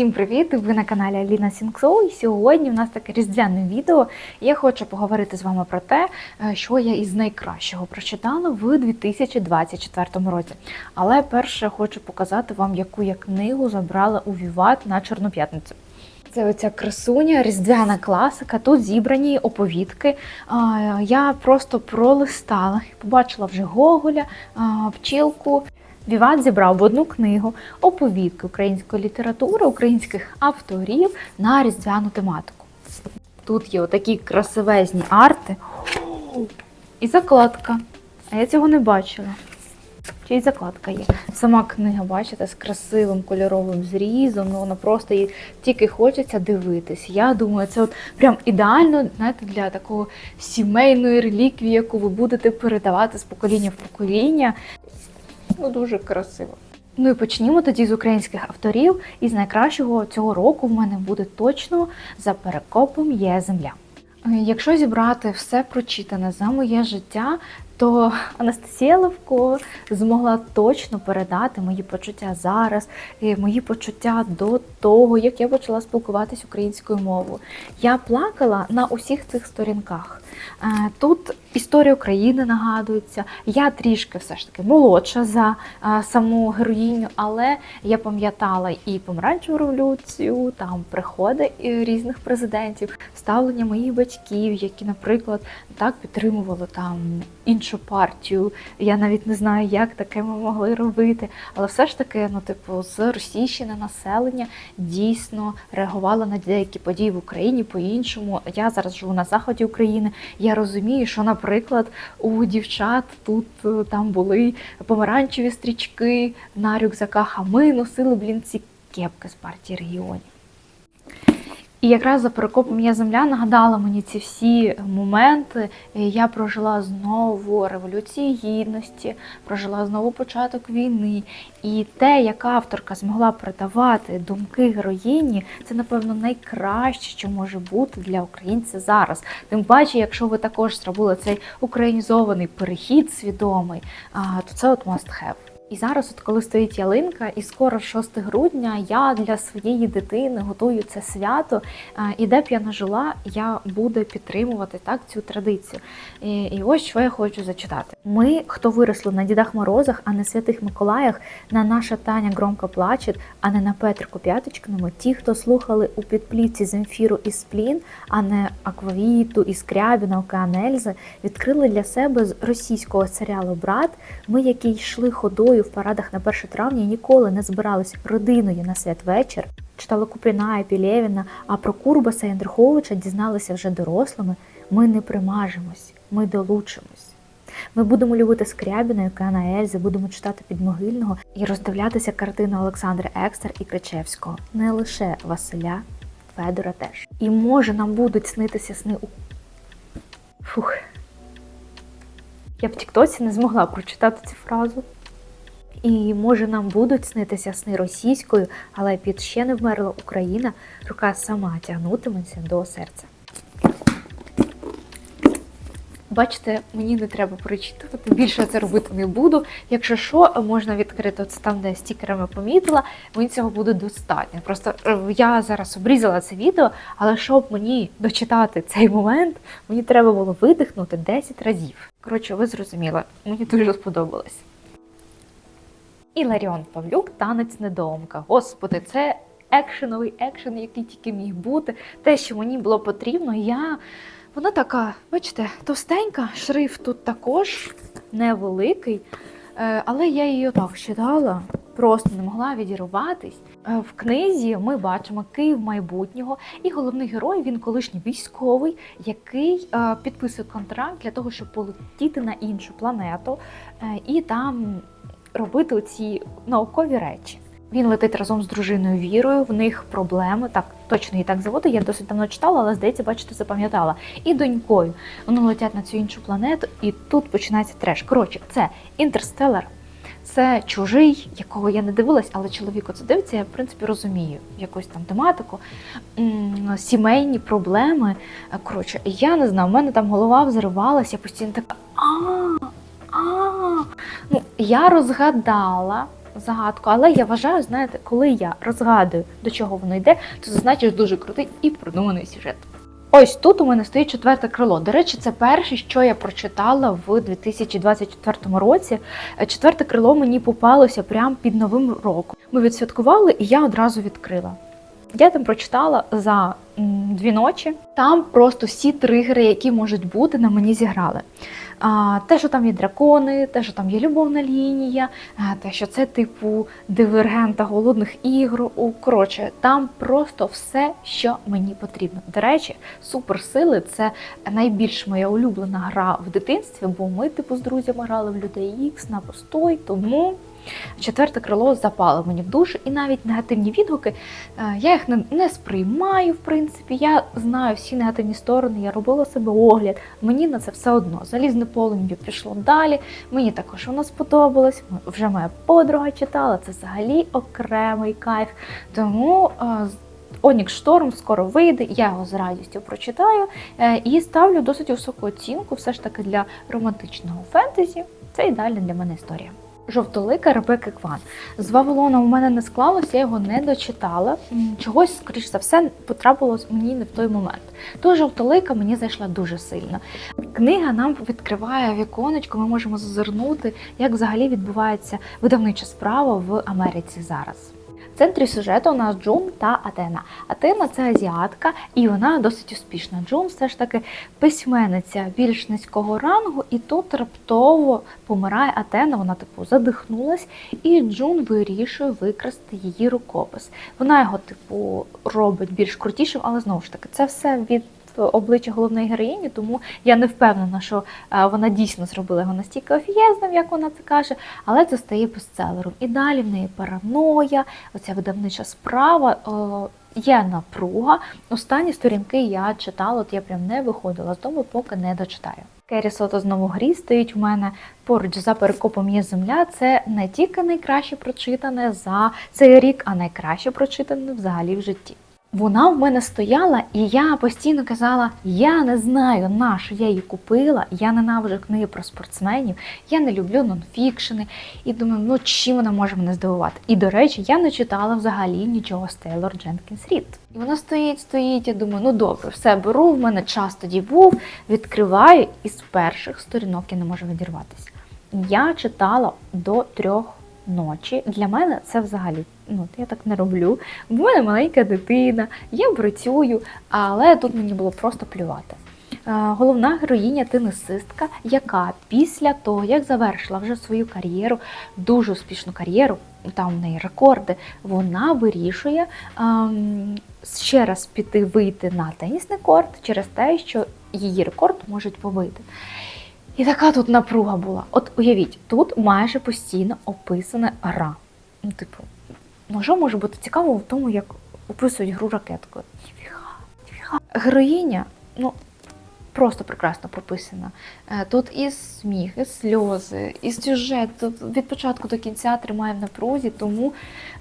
Всім привіт! Ви на каналі Аліна Сінксоу. І сьогодні в нас таке різдвяне відео. Я хочу поговорити з вами про те, е, що я із найкращого прочитала в 2024 році. Але перше хочу показати вам, яку я книгу забрала у Віват на Чорну п'ятницю. Це оця красуня, різдвяна класика. Тут зібрані оповідки. Я просто пролистала, побачила вже Гоголя, а, пчілку. Віват зібрав в одну книгу оповідки української літератури, українських авторів на різдвяну тематику. Тут є отакі красивезні арти і закладка. А я цього не бачила. Ще й закладка є. Сама книга, бачите, з красивим кольоровим зрізом. Ну, вона просто її тільки хочеться дивитись. Я думаю, це от прям ідеально знаєте, для такого сімейної реліквії, яку ви будете передавати з покоління в покоління. Ну, дуже красиво. Ну і почнімо тоді з українських авторів. І з найкращого цього року в мене буде точно за перекопом є земля. Е, Якщо зібрати все прочитане за моє життя, то Анастасія Левко змогла точно передати мої почуття зараз, і мої почуття до того, як я почала спілкуватись українською мовою. Я плакала на усіх цих сторінках. Е, Тут історія України нагадується. Я трішки все ж таки молодша за е, саму героїню, але я пам'ятала і помаранчеву революцію, там приходи е, різних президентів, ставлення моїх батьків, які, наприклад, так підтримували там іншу партію. Я навіть не знаю, як таке ми могли робити. Але все ж таки, ну, типу, з російщини населення дійсно реагувало на деякі події в Україні по-іншому. Я зараз живу на заході України. Я розумію, що, наприклад, у дівчат тут е, там були помаранчеві стрічки на рюкзаках, а ми носили, блін, ці кепки з партії регіонів. І якраз за перекопом я земля нагадала мені ці всі моменти. Я прожила знову революцію гідності, прожила знову початок війни. І те, як авторка змогла передавати думки героїні, це напевно найкраще, що може бути для українця зараз. Тим паче, якщо ви також зробили цей українізований перехід свідомий, то це от must have. І зараз, от коли стоїть ялинка, і скоро 6 грудня я для своєї дитини готую це свято. І де б я не жила, я буду підтримувати так цю традицію. І, і ось що я хочу зачитати. Ми, хто виросли на Дідах Морозах, а не святих Миколаях, на наша Таня громко плаче, а не на Петрику П'яточкиному, ті, хто слухали у підплівці Земфіру і Сплін, а не Аквавіту і Скрябіна, Океан Ельзи, відкрили для себе з російського серіалу Брат. Ми, які йшли ходою в парадах на 1 травня, ніколи не збирались родиною на святвечір. Читали Купріна і Пілєвіна, а про Курбаса і Андруховича дізналися вже дорослими. Ми не примажемось, ми долучимось. Ми будемо любити Скрябіна, Океана Ельзи, будемо читати Підмогильного і роздивлятися картини Олександра Екстер і Кричевського. Не лише Василя, Федора теж. І може нам будуть снитися сни у. Фух. Я в Тіктоці не змогла прочитати цю фразу. І може нам будуть снитися сни російською, але під ще не вмерла Україна, рука сама тягнутиметься до серця. Бачите, мені не треба перечитувати, більше це робити не буду. Якщо що, можна відкрити от там, де я стікерами помітила, мені цього буде достатньо. Просто е, я зараз обрізала це відео, але щоб мені дочитати цей момент, мені треба було видихнути 10 разів. Коротше, ви зрозуміли, мені дуже сподобалось. І Ларіон Павлюк танець недоумка. Господи, це екшеновий екшен, який тільки міг бути. Те, що мені було потрібно, я. Вона така, бачите, товстенька, шрифт тут також невеликий, Е, але я її отак читала, просто не могла відірватись. Е, В книзі ми бачимо Київ майбутнього, і головний герой він колишній військовий, який е, підписує контракт для того, щоб полетіти на іншу планету і там робити ці наукові речі. Він летить разом з дружиною Вірою. В них проблеми. Так точно її так звати. Я досить давно читала, але здається, бачите, запам'ятала. І донькою. Вони летять на цю іншу планету, і тут починається треш. Коротше, це інтерстелер. Це чужий, якого я не дивилась, але чоловік оце дивиться, я в принципі розумію якусь там тематику, сімейні проблеми. Коротше, я не знаю, в мене там голова взривалася, я постійно така а, а. Ну, я розгадала, загадку. Але я вважаю, знаєте, коли я розгадую, до чого воно йде, то це значить дуже крутий і продуманий сюжет. Ось тут у мене стоїть четверте крило. До речі, це перше, що я прочитала в 2024 році. Е, Четверте крило мені попалося прямо під новим роком. Ми відсвяткували, і я одразу відкрила. Я там прочитала за дві ночі. Там просто всі тригери, які можуть бути, на мені зіграли. А, те, що там є дракони, те, що там є любовна лінія, те, що це типу дивергента голодних ігор. У, Коротше, там просто все, що мені потрібно. До речі, суперсили це найбільш моя улюблена гра в дитинстві, бо ми, типу, з друзями грали в людей Ікс на постой, тому. Четверте крило запало мені в душу, і навіть негативні відгуки е, я їх не, сприймаю, в принципі. Я знаю всі негативні сторони, я робила себе огляд. Мені на це все одно. Залізне полум'я пішло далі. Мені також воно сподобалось. Вже моя подруга читала. Це взагалі окремий кайф. Тому е, Онікс Шторм скоро вийде, я його з радістю прочитаю е, і ставлю досить високу оцінку. Все ж таки для романтичного фентезі. Це ідеальна для мене історія. Жовтолика Ребекки Кван. З Вавилона у мене не склалось, я його не дочитала. Чогось, скоріш за все, потрапилось мені не в той момент. То жовтолика мені зайшла дуже сильно. Книга нам відкриває віконечко, ми можемо зазирнути, як взагалі відбувається видавнича справа в Америці зараз. В центрі сюжету у нас Джун та Атена. Атена це азіатка, і вона досить успішна. Джун все ж таки письменниця більш низького рангу, і тут раптово помирає Атена, вона типу задихнулась, і Джун вирішує викрасти її рукопис. Вона його, типу, робить більш крутішим, але знову ж таки, це все від обличчя головної героїні, тому я не впевнена, що е, вона дійсно зробила його настільки офієзним, як вона це каже, але це стає бестселером. І далі в неї параноя, оця видавнича справа. Є напруга. Останні сторінки я читала, от я прям не виходила з дому, поки не дочитаю. Керрі Сото знову грі стоїть у мене поруч за перекопом є земля. Це не тільки найкраще прочитане за цей рік, а найкраще прочитане взагалі в житті. Вона в мене стояла, і я постійно казала: я не знаю, на що я її купила. Я ненавиджу книги про спортсменів, я не люблю нонфікшени. І думаю, ну чим вона може мене здивувати? І до речі, я не читала взагалі нічого з Тейлор Дженкінс Рід. І вона стоїть, стоїть. Я думаю, ну добре, все беру. В мене час тоді був. Відкриваю, і з перших сторінок я не можу відірватися. Я читала до трьох ночі. Для мене це взагалі, ну я так не роблю. У мене маленька дитина, я працюю, але тут мені було просто плювати. Е, Головна героїня тенісистка, яка після того, як завершила вже свою кар'єру, дуже успішну кар'єру, там в неї рекорди, вона вирішує ем, ще раз піти вийти на тенісний корт через те, що її рекорд можуть побити. І така тут напруга була. От уявіть, тут майже постійно описана гра. Ну, типу, ну що може бути цікаво в тому, як описують гру ракеткою? Героїня, ну, просто прекрасно прописана. Е, Тут і сміх, і сльози, і сюжет. Тут від початку до кінця тримає в напрузі, тому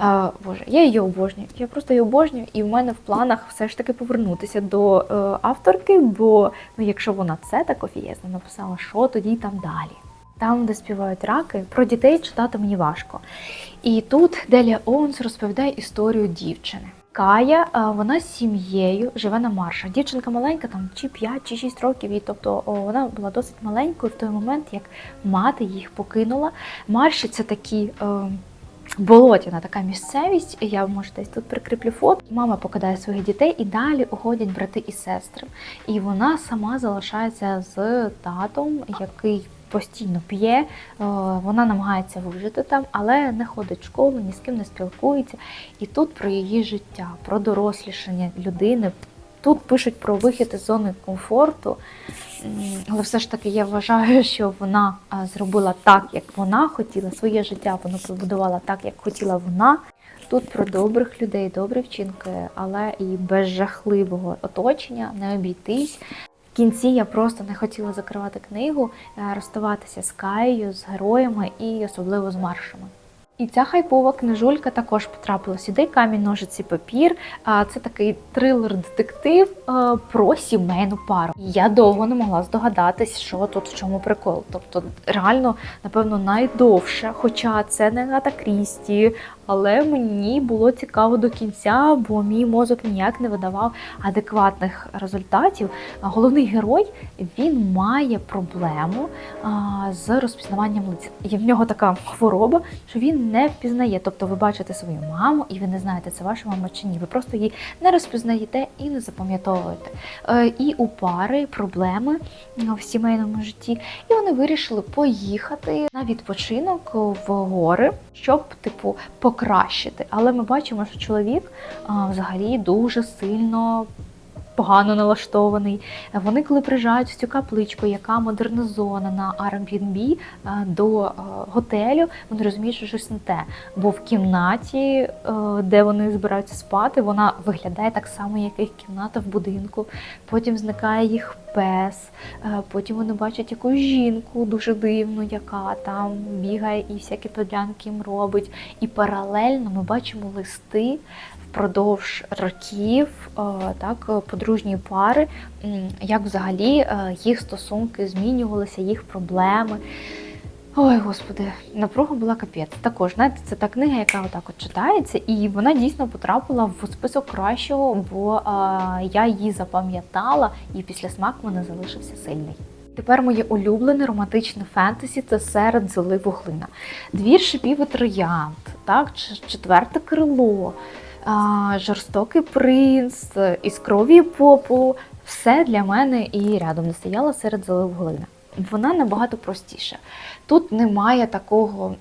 е, Боже, я її обожнюю. Я просто її обожнюю, і в мене в планах все ж таки повернутися до е, авторки, бо ну, якщо вона це так офієзно написала, що тоді там далі? Там, де співають раки, про дітей читати мені важко. І тут Делія Оуенс розповідає історію дівчини. Кая, е, вона з сім'єю живе на маршах. Дівчинка маленька, там чи 5, чи 6 років, і тобто вона була досить маленькою в той момент, як мати їх покинула. Марші це такі. Е, Болотяна така місцевість, я може десь тут прикріплю фото. Мама покидає своїх дітей і далі уходять брати і сестри. І вона сама залишається з татом, який постійно п'є. Е, Вона намагається вижити там, але не ходить в школу, ні з ким не спілкується. І тут про її життя, про дорослішання людини. Тут пишуть про вихід із зони комфорту, але все ж таки я вважаю, що вона зробила так, як вона хотіла. Своє життя вона побудувала так, як хотіла вона. Тут про добрих людей, добрі вчинки, але і без жахливого оточення не обійтись. Кінці я просто не хотіла закривати книгу, е, розставатися з Каєю, з героями і особливо з маршами. І ця хайпова книжулька також потрапила сюди. Камінь, ножиці, папір. Це такий трилер-детектив про сімейну пару. Я довго не могла здогадатись, що тут в чому прикол. Тобто, реально, напевно, найдовше, хоча це не Гата Крісті, але мені було цікаво до кінця, бо мій мозок ніяк не видавав адекватних результатів. Головний герой він має проблему з розпізнаванням лиця. І в нього така хвороба, що він не впізнає. Тобто, ви бачите свою маму, і ви не знаєте, це ваша мама чи ні. Ви просто її не розпізнаєте і не запам'ятовуєте. Е, І у пари проблеми в сімейному житті, і вони вирішили поїхати на відпочинок в гори, щоб типу покращити. Але ми бачимо, що чоловік а, взагалі дуже сильно. Погано налаштований. Вони, коли приїжджають в цю капличку, яка модернізована на Airbnb до готелю, вони розуміють, що щось не те. Бо в кімнаті, е, де вони збираються спати, вона виглядає так само, як їх кімната в будинку. Потім зникає їх пес. Е, Потім вони бачать якусь жінку дуже дивну, яка там бігає і всякі подлянки їм робить. І паралельно ми бачимо листи впродовж років е, так, подружньої пари, як взагалі е, їх стосунки змінювалися, їх проблеми. Ой, господи, напруга була капець. Також, знаєте, це та книга, яка отак от читається, і вона дійсно потрапила в список кращого, бо а, я її запам'ятала, і після смак мене залишився сильний. Тепер моє улюблене романтичне фентезі це серед золи вуглина. Двір шипів і троянд, так, четверте крило, жорстокий принц, із крові попу. Все для мене і рядом не стояла серед золи глина. Вона набагато простіша. Тут немає такого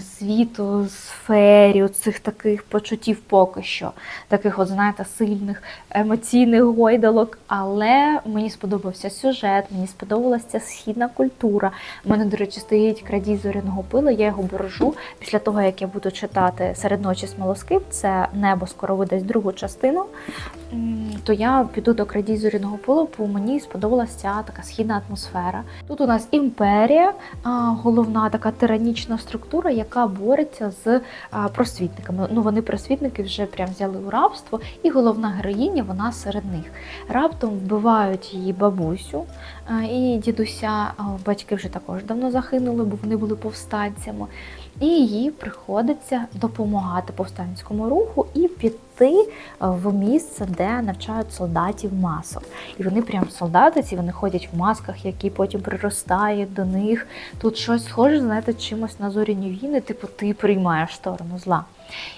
світу, сфері, цих таких почуттів поки що, таких, от, знаєте, сильних емоційних гойдалок. Але мені сподобався сюжет, мені сподобалася східна культура. У мене, до речі, стоїть крадій зоряного пила, я його бережу. Після того, як я буду читати серед ночі смолоскип, це небо скоро видасть другу частину. То я піду до крадій зоряного пилу, бо мені сподобалася така східна атмосфера. Тут у нас імперія, головна така тиранічна структура, яка бореться з просвітниками. Ну вони просвітники вже прям взяли у рабство, і головна героїня вона серед них. Раптом вбивають її бабусю і дідуся. Батьки вже також давно загинули, бо вони були повстанцями. І їй приходиться допомагати повстанському руху і піти е, в місце, де навчають солдатів масок. І вони прям солдатиці, вони ходять в масках, які потім приростають до них. Тут щось схоже, знаєте, чимось на зоряні війни, типу ти приймаєш сторону зла.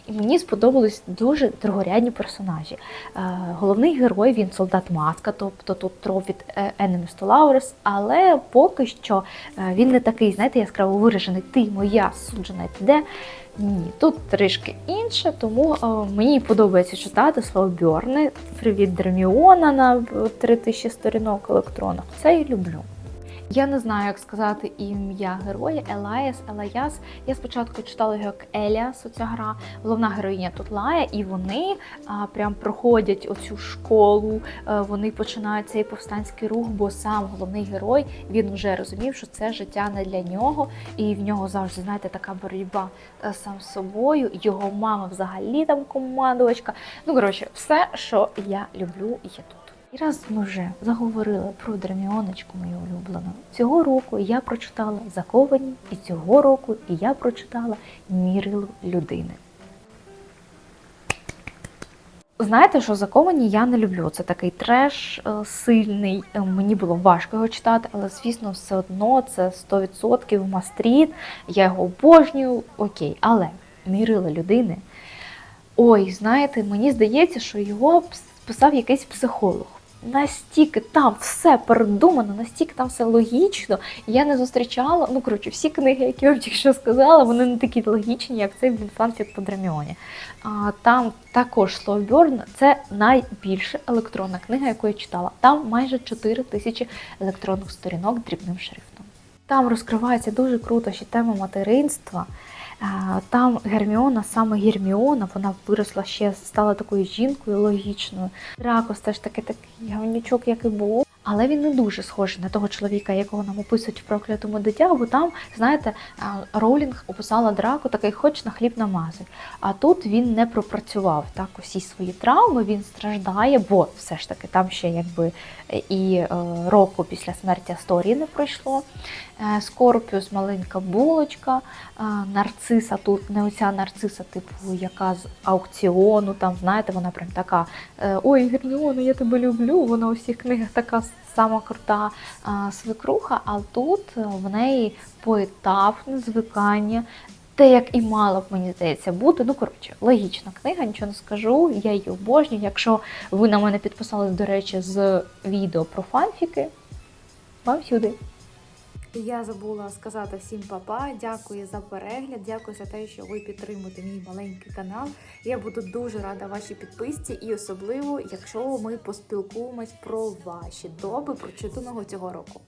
І мені сподобались дуже другорядні персонажі. Е, головний герой він солдат маска, тобто тут троп від е, Enemies to Lovers, але поки що е, він не такий, знаєте, яскраво виражений ти моя суджена і піде. Ні, тут трішки інше, тому е, мені подобається читати слово Бьорни. Привіт Дерміона на 3000 сторінок електронах. Це і люблю. Я не знаю, як сказати ім'я героя Елаєс, Елаяс. Я спочатку читала його як Еліас, оця гра. Головна героїня тут Лая, і вони а, прям проходять оцю школу. е, Вони починають цей повстанський рух, бо сам головний герой він вже розумів, що це життя не для нього, і в нього завжди знаєте така боротьба е, сам з собою. Його мама взагалі там командувачка. Ну коротше, все, що я люблю, є тут. І раз ми вже заговорили про Дерміоночку мою улюблену, цього року я прочитала Заковані, і цього року я прочитала Мірилу людини. Знаєте, що заковані я не люблю. Це такий треш е, сильний. Е, Мені було важко його читати, але звісно, все одно це 100% мастріт. Я його обожнюю. Окей, але мірила людини. Ой, знаєте, мені здається, що його писав якийсь психолог. Настільки там все передумано, настільки там все логічно. Я не зустрічала. Ну коротше, всі книги, які я тільки що сказала, вони не такі логічні, як цей фанфік по Драміоні. А, там також Словберн це найбільша електронна книга, яку я читала. Там майже 4 тисячі електронних сторінок дрібним шрифтом. Там розкривається дуже круто ще тема материнства. Там Герміона, саме Герміона, вона виросла ще, стала такою жінкою логічною. Дракос теж таки такий гавнючок, як і був. Але він не дуже схожий на того чоловіка, якого нам описують в проклятому дитя, бо там, знаєте, Роулінг описала драку такий, хоч на хліб намазуй. А тут він не пропрацював так усі свої травми, він страждає, бо все ж таки там ще якби і е, року після смерті Асторії не пройшло. Е, Скорпіус маленька булочка, е, нарциса тут не оця нарциса, типу, яка з аукціону, там, знаєте, вона прям така. Ой, Герміона, я тебе люблю. Вона у всіх книгах така сама крута свекруха, а тут в неї поетапне звикання. Те, як і мало б, мені здається, бути. Ну, коротше, логічна книга, нічого не скажу. Я її обожнюю. Якщо ви на мене підписались, до речі, з відео про фанфіки, вам сюди. Я забула сказати всім папа. Дякую за перегляд, дякую за те, що ви підтримуєте мій маленький канал. Я буду дуже рада вашій підписці, і особливо, якщо ми поспілкуємось про ваші доби прочитаного цього року.